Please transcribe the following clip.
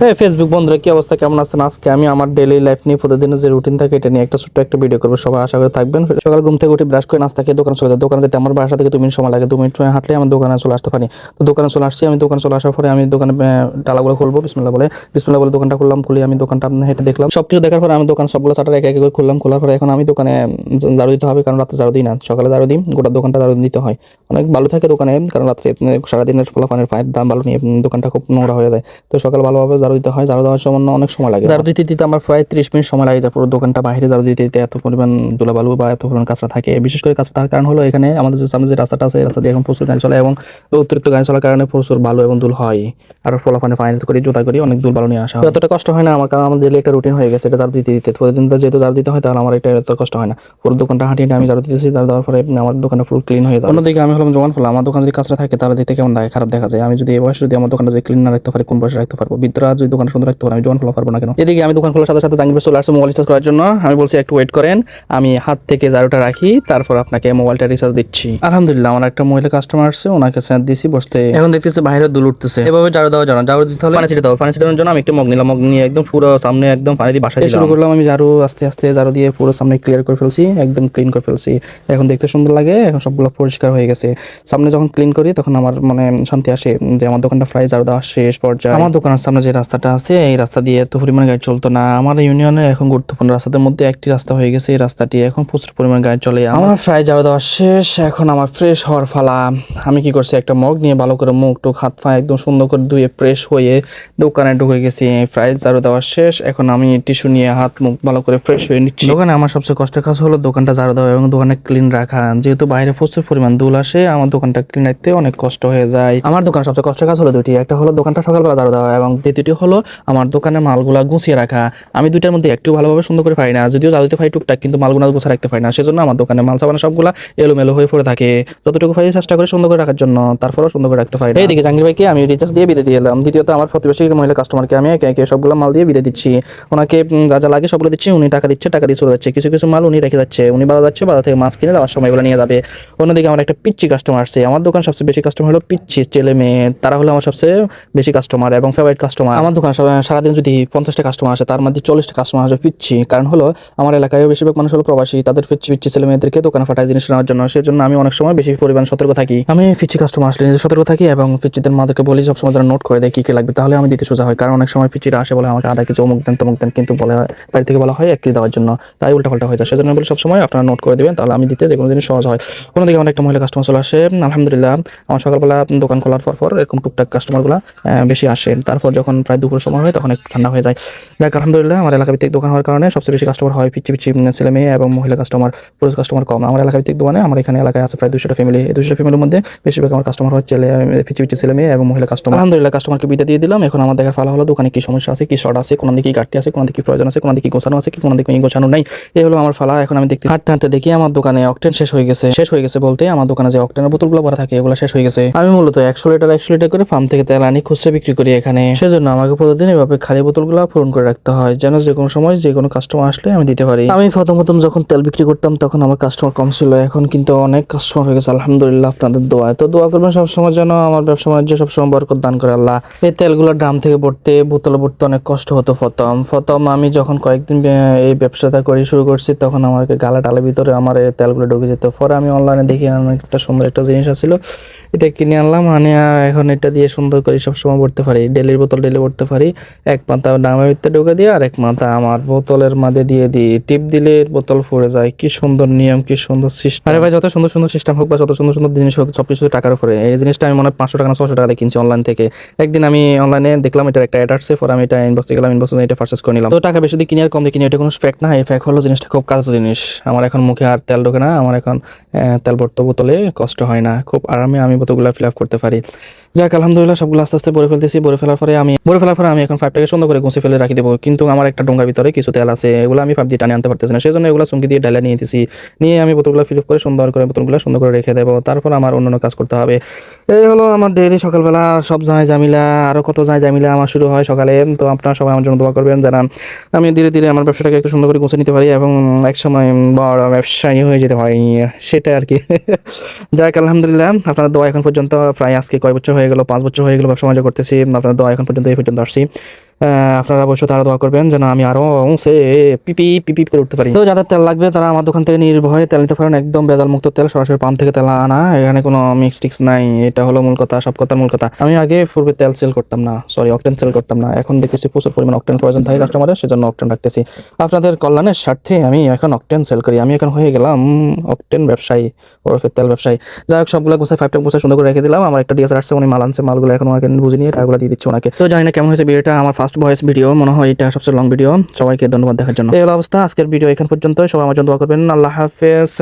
হ্যাঁ ফেসবুক বন্ধুরা, কি অবস্থা? কেমন আছেন আজকে? আমি আমার ডেইলি লাইফ নিয়ে প্রতিদিনের যে রুটিন থাকে, এটা নিয়ে একটা ছোট্ট একটা ভিডিও করব। সবাই আশা করে থাকবেন। সকাল ঘুম থেকে উঠে ব্রাশ করে নাস্তা খেয়ে দোকানে চলে যায় দোকানে যেতে আমার বাসা থেকে দু মিনিট সময় লাগে। দু মিনিট হাঁটলে আমার দোকানে চলে আসতে পারি। তো দোকানে চলে আসছি। আমি দোকানে চলে আসার পরে আমি দোকানে ডালাগুলো খুলবো। বিসমিল্লা বলে বিসমিল্লা বলে দোকানটা খুললাম। খুলে আমি দোকানটা হেঁটে দেখলাম। সব কিছু দেখার পরে আমি দোকান সবগুলো শাটার এক এক করে খুললাম। খোলার পরে এখন আমি দোকানে ঝাড়ু দিতে হবে, কারণ রাতে ঝাড়ু দিই না। সকালে ঝাড়ু দিই, গোটা দোকানটা ঝাড়ু দিতে হয়। অনেক ভালো থাকে দোকানে, কারণ রাত্রে সারাদিনের ফলাফানের পায়ের দাম ভালো নিয়ে দোকানটা খুব নোংরা হয়ে যায়। তো সকাল ভালোভাবে ঝাড়ু দিতে হয় ঝাড়ু দেওয়ার সময় অনেক সময় লাগে। ঝাড়ু দিতে দিতে আমার প্রায় ত্রিশ মিনিট সময় লাগে পুরো দোকানটা বাইরে ঝাড়ু দিতে দিতে এত পরিমাণ ধুলাবালু বা এত পরিমাণ কাঁচা থাকে। বিশেষ করে কাঁচা থাকার কারণ হলো এখানে আমাদের যে সামনে যে রাস্তাটা আছে এই রাস্তা দিয়ে এখন প্রচুর গাড়ি চলে এবং অতিরিক্ত গাড়ি চলার কারণে প্রচুর বালু এবং দুল হয়। আর ফলাফানে পানি করি জোতা করি অনেক দুল বালু নিয়ে আসা হয়। এতটা কষ্ট হয় না আমার কারণ আমার ডেলি একটা রুটিন হয়ে গেছে এটা ঝাড়ু দিতে। দিতে প্রতিদিন তো যেহেতু ঝাড়ু দিতে হয় তাহলে আমার এটা এত কষ্ট হয় না। পুরো দোকানটা হাঁটিয়ে আমি ঝাড়ু দিতেছি ঝাড়ু দেওয়ার পরে আমার দোকানটা ফুল ক্লিন হয়ে যায় অন্যদিকে আমি হলাম জোয়ান ফুল আমার দোকান যদি কাঁচরা থাকে তাহলে দেখতে কেমন লাগে? খারাপ দেখা যায়। আমি যদি এই বয়সে যদি আমার দোকানটা যদি ক্লিন না রাখতে পারি কোন বয়সে রাখতে পারব? বিদ্রা যদি দোকান সুন্দর রাখতে পারি আমি জোয়ান ফুল পারব না কেন? এদিকে আমি দোকান খোলার সাথে সাথে জাঙ্গির চলে আসছে মোবাইল রিচার্জ করার জন্য। আমি বলছি একটু ওয়েট করেন আমি হাত থেকে জারোটা রাখি তারপর আপনাকে মোবাইলটা রিচার্জ দিচ্ছি। আলহামদুলিল্লাহ আমার একটা মহিলা কাস্টমার আসছে ওনাকে স্যার দিছি বসতে এখন দেখতেছে বাইরে দুল উঠতেছে। এভাবে ঝাড়ু দেওয়া জানা ঝাড়ু দিতে হলে পানি ছিটে দাও পানি ছিটানোর জন্য আমি একটু মগ নিলাম মগ নিয়ে একদম পুরো সামনে একদম পানি দিয়ে বাসা দিলাম। শুরু করলাম আমি জারো আস্তে আস্তে ঝাড়ু দিয়ে পুরো সামনে ক্লিয়ার করে ফেলছি একদম ক্লিন করে ফেলছি। এখন দেখতে সুন্দর লাগে এখন সবগুলো পরিষ্কার হয়ে গেছে। সামনে যখন ক্লিন করি তখন আমার মানে শান্তি আসে যে আমার দোকানটা প্রায় ঝাড়ু দেওয়া শেষ পর্যায়ে। আমার দোকানের সামনে যে রাস্তাটা আছে, এই রাস্তা দিয়ে এত পরিমাণ গাড়ি চলতো না। আমার ইউনিয়নে এখন গুরুত্বপূর্ণ রাস্তাদের মধ্যে একটি রাস্তা হয়ে গেছে, এই রাস্তাটি এখন প্রচুর পরিমাণ গাড়ি চলে। আমার ফ্রাই ঝাড়ু দেওয়া শেষ, এখন আমার ফ্রেশ হওয়ার ফালা। আমি কি করছি, একটা মগ নিয়ে ভালো করে মুখ টুক, হাত পা একদম সুন্দর করে ধুয়ে ফ্রেশ হয়ে দোকানে ঢুকে গেছি। ফ্রাই ঝাড়ু দেওয়া শেষ, এখন আমি টিস্যু নিয়ে হাত মুখ ভালো করে ফ্রেশ হয়ে নিচ্ছি। দোকানে আমার সবচেয়ে কষ্টের কাজ হলো দোকানটা ঝাড়ু দেওয়া এবং দোকানে ক্লিন রাখা। যেহেতু বাইরে প্রচুর পরিমাণ দুল আসে, আমার দোকানটা ক্লিন রাখতে অনেক কষ্ট হয়ে যায়। আমার দোকানে সবচেয়ে কষ্টের কাজ হলো দুটি। একটা হলো দোকানটা সকালবেলা ঝাড়ু দেওয়া এবং দ্বিতীয়টি হলো আমার দোকানের মালগুলা গুছিয়ে রাখা। আমি দুইটার মধ্যে একটু ভালোভাবে সুন্দর করে পারি না। যদিও ঝাড়ু দিতে পারি টুকটাক, কিন্তু মালগুলা গুছিয়ে রাখতে পারি না। সেজন্য আমার দোকানে মাল সাবানা সবগুলা এলোমেলো হয়ে পড়ে থাকে। যতটুকু পারি চেষ্টা করে সুন্দর করে রাখার জন্য, তারপরেও সুন্দর করে রাখতে পারি। এইদিকে জাহাঙ্গীর ভাইকে আমি রিচার্জ দিয়ে বিদে দিয়ে এলাম। দ্বিতীয়ত, আমার প্রতিবেশী মহিলা কাস্টমারকে আমি একে একে সবগুলো মাল দিয়ে বিদে দিচ্ছি। ওনাকে যা যা লাগে সবগুলো দিচ্ছি, উনি টাকা দিচ্ছে, টাকা দিয়ে চলে যাচ্ছে। কিছু কিছু মাল উনি রেখে যাচ্ছে। উনি বাজার যাচ্ছে, বাজার থেকে মাছ কিনে দেওয়ার সময় এগুলো নিয়ে যাবে। অন্যদিকে আমার একটা পিচ্ছি কাস্টমার আসছে। আমার দোকান সবচেয়ে বেশি কাস্টমার হলো পিচ্ছি ছেলে মেয়ে। তারা হলো আমার সবচেয়ে বেশি কাস্টমার এবং ফেভারিট কাস্টমার আমার দোকান সারাদিন যদি পঞ্চাশটা কাস্টমার আসে, তার মধ্যে চল্লিশটা কাস্টমার আসবে পিচ্ছি। কারণ হলো, আমার এলাকায় বেশিরভাগ মানুষ হলো প্রবাসী, তাদের পিচ্ছি পিচ্ছি ছেলে মেয়েদেরকে দোকানে ফাটায় জিনিস নেওয়ার জন্য। সেজন্য আমি অনেক সময় বেশি পরিমাণ সতর্ক থাকি। আমি পিচ্ছি কাস্টমার আসলে নিজে সতর্ক থাকি এবং পিচ্ছিদের মাদেরকে বলি, সবসময় যারা নোট করে দেয় কি কি লাগবে। তাহলে আমি দিতে সোজা হয় কারণ অনেক সময় পিচ্ছিরা আসে, বলে আমাকে আধা কিছু অমুক দেন, তমুক দেন, কিন্তু বলে বাড়ি থেকে বলা হয় এক কেজি দেওয়ার জন্য। তাই উল্টাপাল্টা হয়ে যায়। সেজন্য বলি, সবসময় আপনারা নোট করে দেবেন, তাহলে আমি দিতে যে কোনো জিনিস সহজ হয়। অন্যদিকে আমার একটা মহিলা কাস্টমার চলে আসে, আলহামদুলিল্লাহ, আমার সকালবেলা দোকান খোলার পর পর এরকম টুকটাক কাস্টমারগুলো বেশি আসে। তারপর যখন প্রায় দুপুর সময় হয়, তখন একটু ঠান্ডা হয়ে যায়। যাক, আলহামদুলিল্লাহ, আমার এলাকা ভিত্তিক দোকান হওয়ার কারণে সবচেয়ে বেশি কাস্টমার হয় পিচ্ছি পিচ্ছি ছেলে মেয়ে এবং মহিলা কাস্টমার পুরুষ কাস্টমার কম। আমার এলাকা ভিত্তিক দোকানে, আমার এখানে এলাকায় আছে প্রায় দুশোটা ফ্যামিলি এই দুশোটা ফ্যামিলির মধ্যে বেশিরভাগ আমার কাস্টমার হয় ছেলে পিচ্ছি ছেলে মেয়ে এবং মহিলা কাস্টমার আলহামদুলিল্লাহ কাস্টমারকে বিদে দিয়ে দিলাম। এখন আমার দেখার ফালা হলো, দোকানে কি সমস্যা আছে, কি শর্ট আছে কোন দিকে ঘাটতি আছে কোন দিকে প্রয়োজন আছে কোন দিকে গোছানো আছে, কি কোন দিকে গোছানো নাই, এই হলো আমার ফালা। এখন আমি দেখতে হাঁটতে হাঁটতে দেখি আমার দোকানে অকটেন শেষ হয়ে গেছে। শেষ হয়ে গেছে বলতে আমার দোকানে যে অকটেনের বোতলগুলো ভরা থাকে, এগুলো শেষ হয়ে গেছে। আমি মূলত একশো লিটার একশো লিটার করে ফার্ম থেকে তেল আনি, খুচরা বিক্রি করি এখানে। সেজন্য আমাকে প্রতিদিন এভাবে খালি বোতলগুলো পূরণ করে রাখতে হয়, যেন যে কোনো সময় যে কোনো কাস্টমার আসলে আমি দিতে পারি। আমি প্রথম প্রথম যখন তেল বিক্রি করতাম, তখন আমার কাস্টমার কম ছিল। এখন কিন্তু অনেক কাস্টমার হয়ে গেছে, আলহামদুলিল্লাহ, আপনাদের দোয়া তো দোয়া করবেন সবসময় যেন আমার ব্যবসা বাণিজ্য সবসময় বরকত দান করে আল্লাহ। এই তেলগুলো ড্রাম থেকে ভরতে বোতলে ভরতে অনেক কষ্ট হতো প্রথম। প্রথম আমি যখন কয়েকদিন এই ব্যবসাটা করি, শুরু করছি, তখন আমাকে গালা টালের ভিতরে আমার এই তেলগুলো ঢুকে যেত। পরে আমি অনলাইনে দেখি একটা সুন্দর একটা জিনিস আছিল। এটা কিনে আনলাম আনে এখন এটা দিয়ে সুন্দর করে সবসময় ভরতে পারি। ডেলির বোতল ডেলি ভরতে পারি। এক মাথা ডামের ভিতরে ঢুকে দিয়ে আর এক মাথা আমার বোতলের মাঝে দিয়ে দিই। টিপ দিলে বোতল ফুরে যায়। কি সুন্দর নিয়ম, কি সুন্দর সিস্টেম আরে ভাই, যত সুন্দর সুন্দর সিস্টেম হোক বা যত সুন্দর সুন্দর জিনিস হোক সব কিছু টাকার উপরে। এই জিনিসটা আমি মনে হয় পাঁচশো টাকা না ছশো টাকা কিনছি অনলাইন থেকে। একদিন আমি অনলাইনে দেখলাম এটা একটা অ্যাড আসছে, পরে আমি এটা ইনবক্সে গেলাম ইনবক্সে এটা পারচেস করে নিলাম। তো টাকা বেশি দিয়ে কিনে আর কম দিয়ে কিনে, এটা কোনো ফ্যাক্ট না। এই ফ্যাক্ট হলো জিনিসটা খুব কাজ জিনিস। আমার এখন মুখে আর তেল ঢোকে না। আমার এখন তেল ভরতে বোতলে কষ্ট হয় না। খুব আরামে আমি বোতলগুলো ফিল আপ করতে পারি। যাক, আলহামদুলিল্লাহ, সবগুলো আস্তে আস্তে ভরে ফেলতেছি। ভরে ফেলার পরে আমি, ভরে ফেলার পরে আমি এখন ফাইভটাকে সুন্দর করে গুছিয়ে ফেলে রাখি দেবো। কিন্তু আমার একটা ডোঙ্গার ভিতরে কিছু তেল আছে, এগুলো আমি ফাইভ দিয়ে টানে আনতে পারতেছি না। সেই জন্য এগুলো চুঙ্কি দিয়ে ডালা নিয়ে দিছি। নিয়ে আমি বোতলগুলো ফিল আপ করে সুন্দর করে বোতলগুলো সুন্দর করে রেখে দেবো। তারপর আমার অন্যান্য কাজ করতে হবে। এই হলো আমার ডেইলি সকালবেলা, সব যায় জামিলা আরও কত যায় জামিলা আমার শুরু হয় সকালে। তো আপনারা সবাই আমার জন্য দোয়া করবেন যারা আমি ধীরে ধীরে আমার ব্যবসাটাকে একটু সুন্দর করে গুছিয়ে নিতে পারি এবং একসময় বড় ব্যবসায়ী হয়ে যেতে পারি। সেটা আর কি। যাক, আলহামদুলিল্লাহ। আপনার দোয়া এখন পর্যন্ত প্রায় আজকে কয় বছর হয়ে গেল? পাঁচ বছর হয়ে গেল ব্যবসা করতেছি। আপনার দোয়া এখন পর্যন্ত এই পর্যন্ত আসছি আপনারা অবশ্যই তারা দোয়া করবেন যেন আমি আরও সে পিপি পিপি করে উঠতে পারি। তো যাদের তেল লাগবে, তারা আমার দোকান থেকে নির্ভয়ে তেল নিতে পারেন। একদম বেজাল মুক্ত তেল, সরাসরি পাম্প থেকে তেল আনা। এখানে কোনো মিক্স টিক্স নাই। এটা হলো মূল কথা, সব কথা মূল কথা। আমি আগে পূর্বে তেল সেল করতাম না। সরি অকটেন সেল করতাম না। এখন দেখতেছি প্রচুর পরিমাণ অকটেন প্রয়োজন থাকে কাস্টমারের সেজন্য অকটেন রাখতেছি। আপনাদের কল্যাণের স্বার্থে আমি এখন অকটেন সেল করি। আমি এখন হয়ে গেলাম অকটেন ব্যবসায়ী, ওরফে তেল ব্যবসায়ী। যাই হোক, সবগুলো গুছাই ফাইভটা গুছাই সুন্দর করে রেখে দিলাম। আমার একটা ডিএসআর আসছে উনি মাল আনছে, মালগুলো এখন ওনাকে বুঝে নিয়ে টাকাগুলো দিয়ে দিচ্ছে ওনাকে। তো জানি না কেমন হয়েছে ভিডিওটা আমার ফার্স্ট ভয়েস ভিডিও, মনে হয় এটা সবচেয়ে লং ভিডিও সবাইকে ধন্যবাদ দেখার জন্য। এই অবস্থা। আজকের ভিডিও এখান পর্যন্ত সবাই আমার জন্য দোয়া করবেন। আল্লাহ হাফেজ।